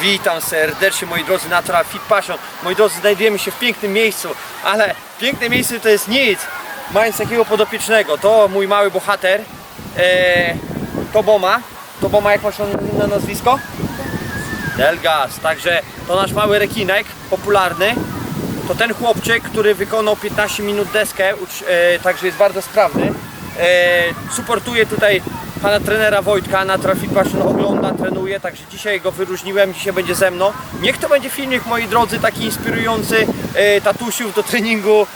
Witam serdecznie moi drodzy Natural Fit Passion. Moi drodzy, znajdujemy się w pięknym miejscu, ale piękne miejsce to jest nic. Mając takiego podopiecznego, to mój mały bohater, e, to Boma. To Boma, jak masz na, na nazwisko? Delgas, także to nasz mały rekinek, popularny. To ten chłopczyk, który wykonał 15 minut deskę, e, także jest bardzo sprawny. E, supportuje tutaj pana trenera Wojtka na Traffic Passion, ogląda, trenuje, także dzisiaj go wyróżniłem, dzisiaj będzie ze mną. Niech to będzie filmik, moi drodzy, taki inspirujący e, tatusiów do treningu e,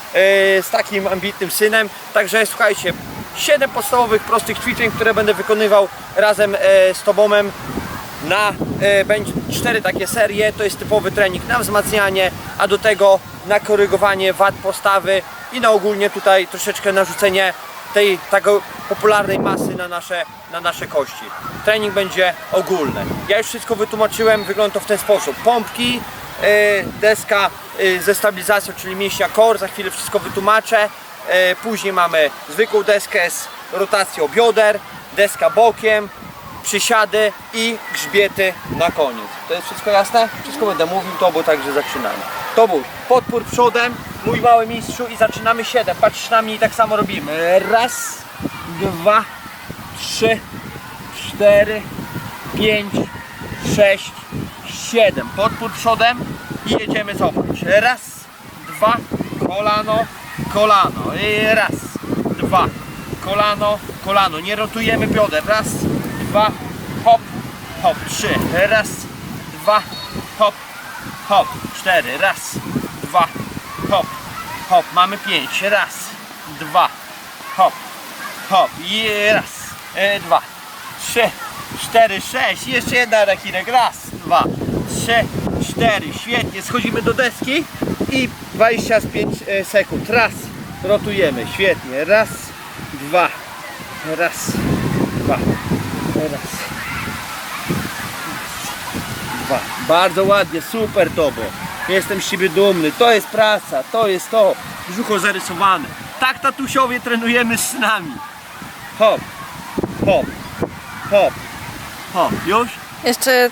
z takim ambitnym synem. Także słuchajcie, 7 podstawowych, prostych ćwiczeń, które będę wykonywał razem e, z Tobomem na e, będzie cztery takie serie, to jest typowy trening na wzmacnianie, a do tego na korygowanie wad postawy i na ogólnie tutaj troszeczkę narzucenie tej takiej popularnej masy na nasze, na nasze kości. Trening będzie ogólny. Ja już wszystko wytłumaczyłem, wygląda to w ten sposób. Pompki, e, deska e, ze stabilizacją, czyli mięśnia core, za chwilę wszystko wytłumaczę. E, Później mamy zwykłą deskę z rotacją bioder, deska bokiem, przysiady i grzbiety na koniec. To jest wszystko jasne? Wszystko będę mówił, to bo także zaczynamy. To był podpór przodem, mój mały mistrzu i zaczynamy 7. Patrz na mnie i tak samo robimy. Raz, dwa, trzy, cztery, pięć, sześć, siedem. Podpór przodem i jedziemy zobacz. Raz, dwa, kolano, kolano. I raz, dwa, kolano, kolano. Nie rotujemy bioder. Raz, dwa, hop, hop. Trzy. Raz, dwa, hop, hop. Cztery. Raz, dwa, hop, hop. Mamy pięć. Raz, dwa, hop, hop. I raz, e, dwa, trzy, cztery, sześć. Jeszcze jedna rakinek. Raz, dwa, trzy, cztery. Świetnie. Schodzimy do deski i 25 e, sekund. Raz, rotujemy. Świetnie. Raz, dwa, raz, dwa, raz, dwa. Bardzo ładnie, super Tobo. Jestem z siebie dumny. To jest praca, to jest to. Brzucho zarysowane. Tak tatusiowie trenujemy z nami. Hop, hop, hop, hop. Już? Jeszcze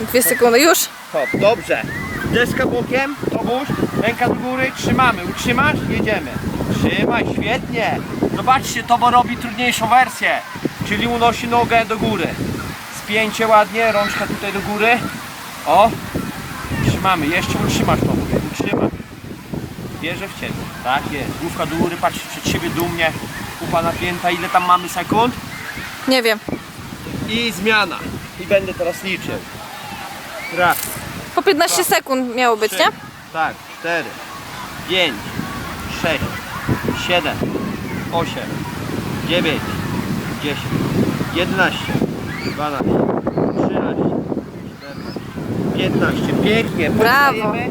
dwie sekundy. Już? Hop, dobrze. Deska bokiem, Tobuś, ręka do góry, trzymamy. Utrzymasz? Jedziemy. Trzymaj, świetnie. Zobaczcie, Tobo robi trudniejszą wersję, czyli unosi nogę do góry. Spięcie ładnie, rączka tutaj do góry. O, trzymamy. Jeszcze utrzymasz, Tobuś, utrzymasz. Wierzę w Ciebie. Tak jest. Główka do góry, patrzcie przed siebie dumnie. Kupa napięta. Ile tam mamy sekund? Nie wiem. I zmiana. I będę teraz liczył. Raz. Po 15 sekund miało być, trzy, nie? Tak, 4, 5, 6, 7, 8, 9, 10, 11, 12, 13, 14, 15. Pięknie, Brawo. postajemy.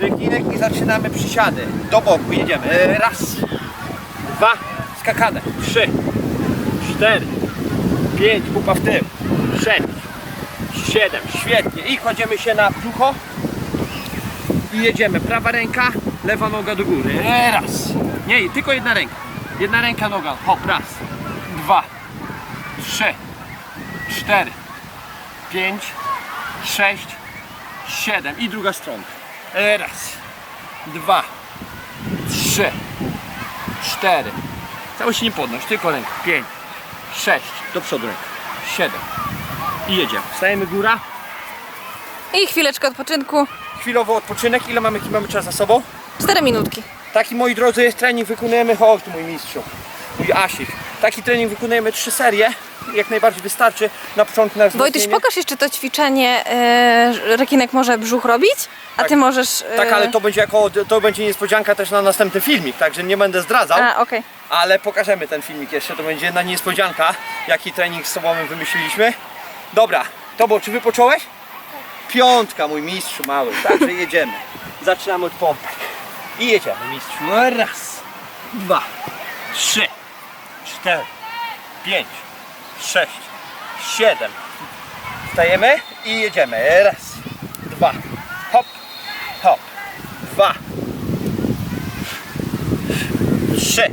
Wykinek i zaczynamy przysiady. Do boku jedziemy. E, Raz, dwa, skakane. Trzy, cztery, pięć, pupa w tył. Sześć, siedem, świetnie. I kładziemy się na brzucho i jedziemy. Prawa ręka, lewa noga do góry. E, Raz. Nie, tylko jedna ręka. Jedna ręka, noga. Hop, raz, dwa, trzy, cztery, pięć, sześć, siedem. I druga strona. Raz, dwa, trzy, cztery. Cały się nie podnoś, tylko ręka. Pięć, sześć. Do przodu ręka. Siedem. I jedziemy. Wstajemy góra. I chwileczkę odpoczynku. Chwilowy odpoczynek. Ile mamy, jaki mamy czas za sobą? 4 minutki. Taki moi drodzy jest trening, wykonujemy, chodź tu mój mistrzu, mój Asik. Taki trening wykonujemy trzy serie, jak najbardziej wystarczy na początku na Wojtuś, pokaż jeszcze to ćwiczenie. E, rekinek może brzuch robić, a Tak. ty możesz... E, Tak, ale to będzie jako, to będzie niespodzianka też na następny filmik, także nie będę zdradzał, A, okej. ale pokażemy ten filmik jeszcze, to będzie jedna niespodzianka, jaki trening z sobą wymyśliliśmy. Dobra, to było, czy wypocząłeś? Piątka, mój mistrzu mały, także jedziemy. Zaczynamy od pompek. I jedziemy, mistrzu. Raz, dwa, trzy, cztery, pięć, sześć, siedem. Wstajemy i jedziemy. Raz, dwa, hop, hop, dwa, trzy.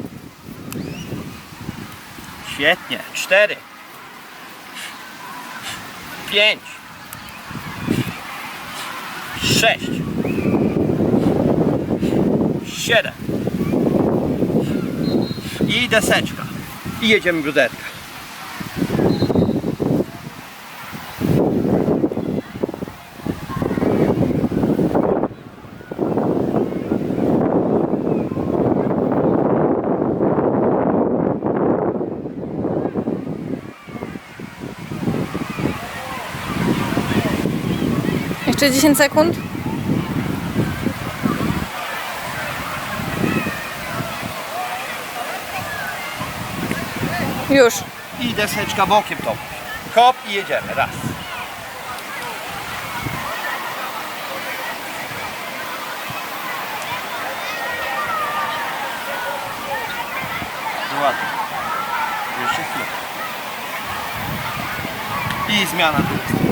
Świetnie. Cztery, pięć, sześć, siedem i deseczka i jedziemy bruderka. Jeszcze 10 sekund. Już. I deseczka bokiem to. Hop i jedziemy. Raz. Ładnie. Jeszcze chwilę. I zmiana jest.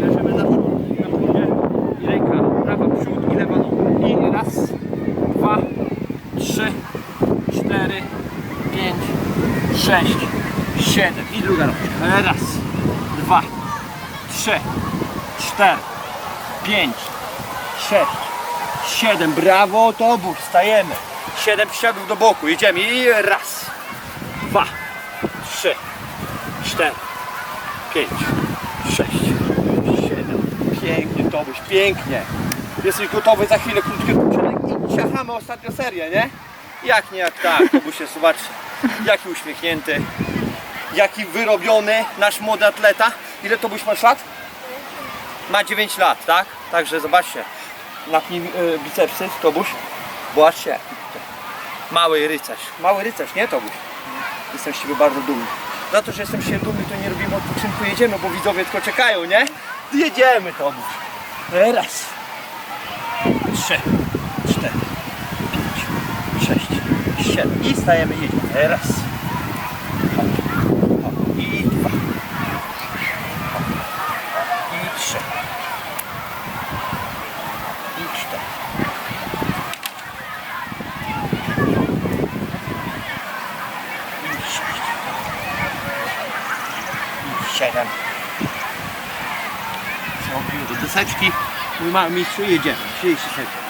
Leżymy na przód, na próbie. I ręka prawa w przód i lewa noga. I raz, dwa, trzy, cztery, pięć, sześć, siedem. I druga rączka. Raz, dwa, trzy, cztery, pięć, sześć, siedem. Brawo, to Stajemy. Siedem przysiadów do boku. Jedziemy. I raz, dwa, trzy, cztery, pięć, sześć, siedem. Pięknie, Tobuś, pięknie. Jesteś gotowy za chwilę krótki i ciachamy ostatnią serię, nie? Jak nie, jak tak, Tobuś jest, zobaczcie, jaki uśmiechnięty, jaki wyrobiony nasz młody atleta. Ile Tobuś masz lat? Ma 9 lat, tak? Także zobaczcie, napnij y, bicepsy, Tobuś, zobaczcie. Mały rycerz, mały rycerz, nie Tobuś? Jestem z Ciebie bardzo dumny. Za to, że jestem Ciebie dumny, to nie robimy odpoczynku, jedziemy, bo widzowie tylko czekają, nie? Jedziemy, Tomuś. Raz, trzy, cztery, pięć, sześć, siedem. I stajemy, jedziemy. Raz. I dwa. I trzy. I cztery. I sześć. I siedem. Przechodzimy do deseczki. Mój mały mistrzu jedziemy. 30 sekund.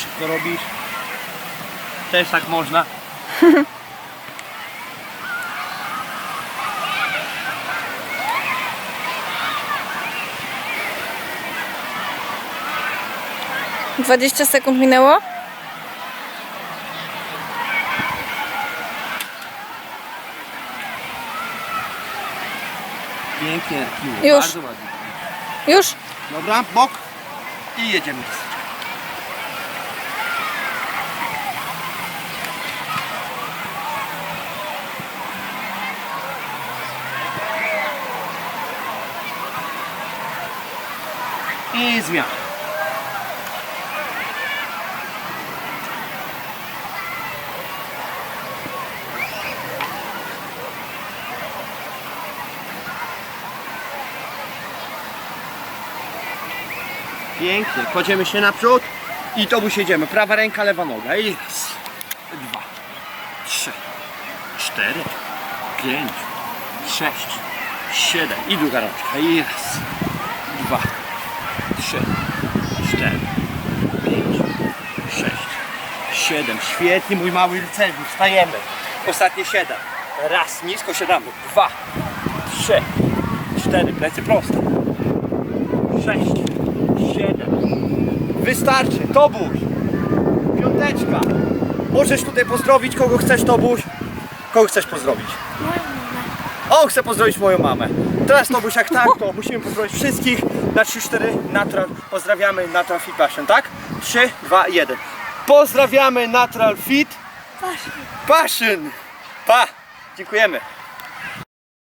Szybko robisz. Też tak można. Dwadzieścia sekund minęło. Pięknie. Miło. Już. Bardzo ładnie. Już. Dobra, bok i jedziemy. I zmiana. Pięknie. Kładziemy się naprzód i to siedziemy. Prawa ręka, lewa noga. I raz, dwa, trzy, cztery, pięć, sześć, siedem. I druga rączka. I raz, dwa, trzy, cztery, pięć, sześć, siedem. Świetnie, mój mały rycerzu. Wstajemy. Ostatnie siedem. Raz, nisko siadamy. Dwa, trzy, cztery. Plecy proste. Sześć, siedem. Wystarczy. Tobuś. Piąteczka. Możesz tutaj pozdrowić kogo chcesz, Tobuś. Kogo chcesz pozdrowić? O, chcę pozdrowić moją mamę. Teraz Tobuś, jak tak, to musimy pozdrowić wszystkich. Na 3-4 Natural. Pozdrawiamy Natural Fit Passion, tak? 3, 2, 1. Pozdrawiamy Natural Fit Passion. Pa! Dziękujemy.